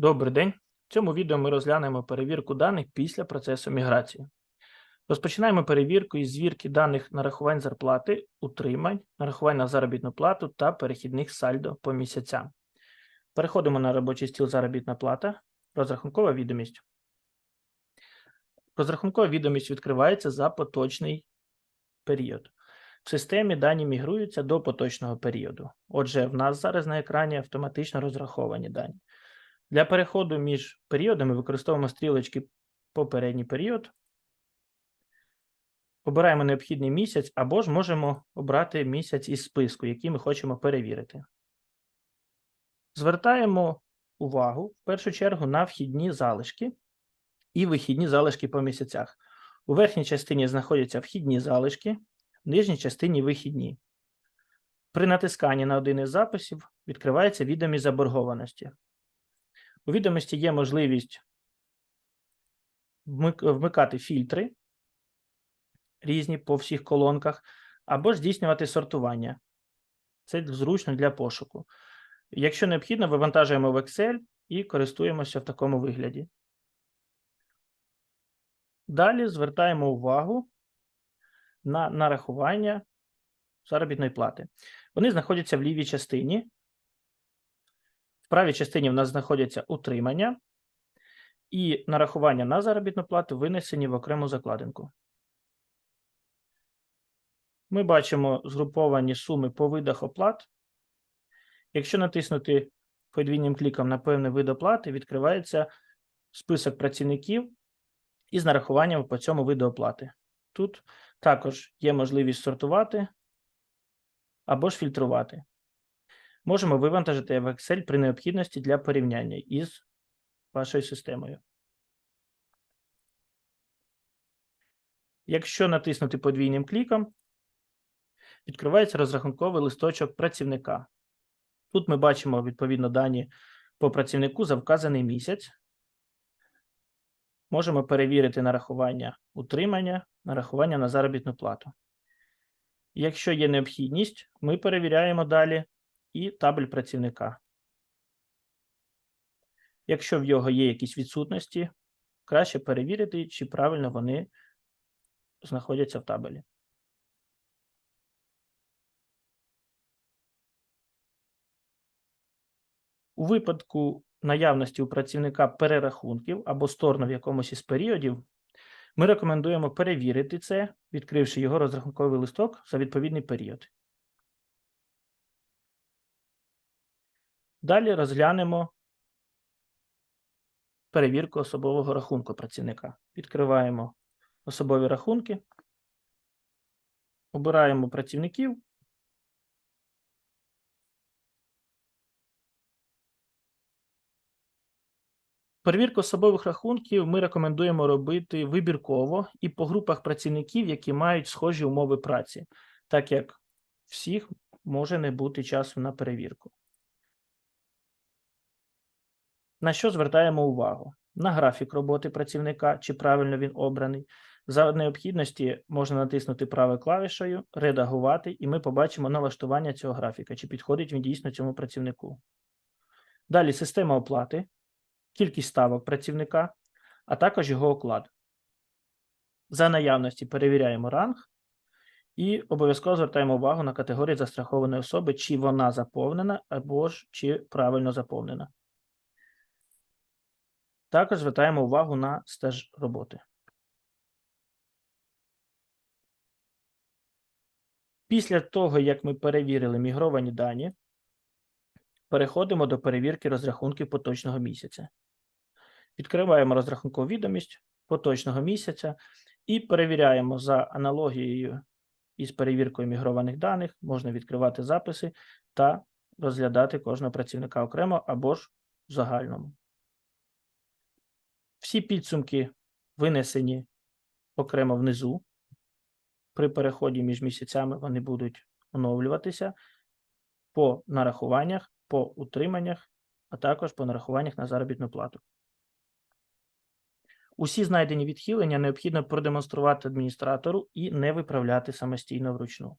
Добрий день. В цьому відео ми розглянемо перевірку даних після процесу міграції. Розпочинаємо перевірку із звірки даних нарахувань зарплати, утримань, нарахувань на заробітну плату та перехідних сальдо по місяцям. Переходимо на робочий стіл заробітна плата, розрахункова відомість. Розрахункова відомість відкривається за поточний період. В системі дані мігруються до поточного періоду. Отже, в нас зараз на екрані автоматично розраховані дані. Для переходу між періодами використовуємо стрілочки попередній період. Обираємо необхідний місяць або ж можемо обрати місяць із списку, який ми хочемо перевірити. Звертаємо увагу в першу чергу на вхідні залишки і вихідні залишки по місяцях. У верхній частині знаходяться вхідні залишки, в нижній частині вихідні. При натисканні на один із записів відкривається відомість заборгованості. У відомості є можливість вмикати фільтри різні по всіх колонках, або здійснювати сортування. Це зручно для пошуку. Якщо необхідно, вивантажуємо в Excel і користуємося в такому вигляді. Далі звертаємо увагу на нарахування заробітної плати. Вони знаходяться в лівій частині. Правій частині в нас знаходяться утримання і нарахування на заробітну плату винесені в окрему закладинку. Ми бачимо згруповані суми по видах оплат. Якщо натиснути подвійним кліком на певний вид оплати, відкривається список працівників із нарахуванням по цьому виду оплати. Тут також є можливість сортувати або ж фільтрувати. Можемо вивантажити в Excel при необхідності для порівняння із вашою системою. Якщо натиснути подвійним кліком, відкривається розрахунковий листочок працівника. Тут ми бачимо відповідно дані по працівнику за вказаний місяць. Можемо перевірити нарахування утримання, нарахування на заробітну плату. Якщо є необхідність, ми перевіряємо далі і табель працівника. Якщо в його є якісь відсутності, краще перевірити, чи правильно вони знаходяться в табелі. У випадку наявності у працівника перерахунків або сторну в якомусь із періодів, ми рекомендуємо перевірити це, відкривши його розрахунковий листок за відповідний період. Далі розглянемо перевірку особового рахунку працівника. Відкриваємо особові рахунки, обираємо працівників. Перевірку особових рахунків ми рекомендуємо робити вибірково і по групах працівників, які мають схожі умови праці, так як всіх може не бути часу на перевірку. На що звертаємо увагу? На графік роботи працівника, чи правильно він обраний. За необхідності можна натиснути правою клавішею, редагувати, і ми побачимо налаштування цього графіка, чи підходить він дійсно цьому працівнику. Далі система оплати, кількість ставок працівника, а також його оклад. За наявності перевіряємо ранг і обов'язково звертаємо увагу на категорію застрахованої особи, чи вона заповнена або ж чи правильно заповнена. Також звертаємо увагу на стаж роботи. Після того, як ми перевірили мігровані дані, переходимо до перевірки розрахунків поточного місяця. Відкриваємо розрахункову відомість поточного місяця і перевіряємо за аналогією із перевіркою мігрованих даних. Можна відкривати записи та розглядати кожного працівника окремо або ж в загальному. Всі підсумки винесені окремо внизу. При переході між місяцями вони будуть оновлюватися по нарахуваннях, по утриманнях, а також по нарахуваннях на заробітну плату. Усі знайдені відхилення необхідно продемонструвати адміністратору і не виправляти самостійно вручну.